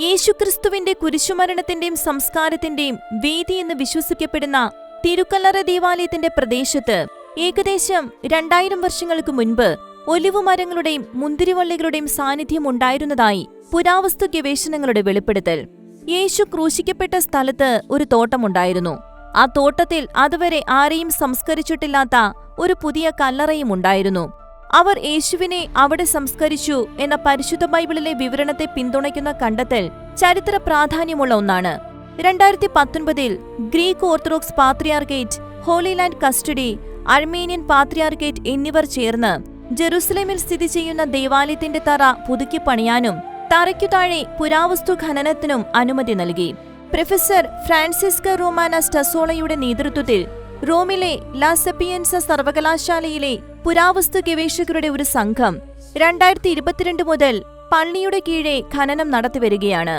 യേശുക്രിസ്തുവിന്റെ കുരിശുമരണത്തിന്റെയും സംസ്കാരത്തിന്റെയും വേദി എന്ന് വിശ്വസിക്കപ്പെടുന്ന തിരുക്കല്ലറ ദേവാലയത്തിന്റെ പ്രദേശത്ത് ഏകദേശം രണ്ടായിരം വർഷങ്ങൾക്ക് മുൻപ് ഒലിവുമരങ്ങളുടെയും മുന്തിരിവള്ളികളുടെയും സാന്നിധ്യം ഉണ്ടായിരുന്നതായി പുരാവസ്തു ഗവേഷണങ്ങളുടെ വെളിപ്പെടുത്തൽ. യേശു ക്രൂശിക്കപ്പെട്ട സ്ഥലത്ത് ഒരു തോട്ടമുണ്ടായിരുന്നു. ആ തോട്ടത്തിൽ അതുവരെ ആരെയും സംസ്കരിച്ചിട്ടില്ലാത്ത ഒരു പുതിയ കല്ലറയും ഉണ്ടായിരുന്നു. അവർ യേശുവിനെ അവിടെ സംസ്കരിച്ചു എന്ന പരിശുദ്ധ ബൈബിളിലെ വിവരണത്തെ പിന്തുണയ്ക്കുന്ന കണ്ടെത്തൽ ചരിത്ര പ്രാധാന്യമുള്ള ഒന്നാണ്. രണ്ടായിരത്തി പത്തൊൻപതിൽ Greek Orthodox patriarchate holy land custody Armenian patriarchate എന്നിവർ ചേർന്ന് ജെറുസലേമിൽ സ്ഥിതി ചെയ്യുന്ന ദേവാലയത്തിന്റെ തറ പുതുക്കി പണിയാനും തറയ്ക്കു താഴെ പുരാവസ്തു ഖനനത്തിനും അനുമതി നൽകി. പ്രൊഫസർ ഫ്രാൻസിസ്ക റോമാന സ്റ്റസോളയുടെ നേതൃത്വത്തിൽ റോമിലെ ലാസപ്പിയൻസ സർവകലാശാലയിലെ പുരാവസ്തു ഗവേഷകരുടെ ഒരു സംഘം രണ്ടായിരത്തി ഇരുപത്തിരണ്ട് മുതൽ പള്ളിയുടെ കീഴെ ഖനനം നടത്തിവരികയാണ്.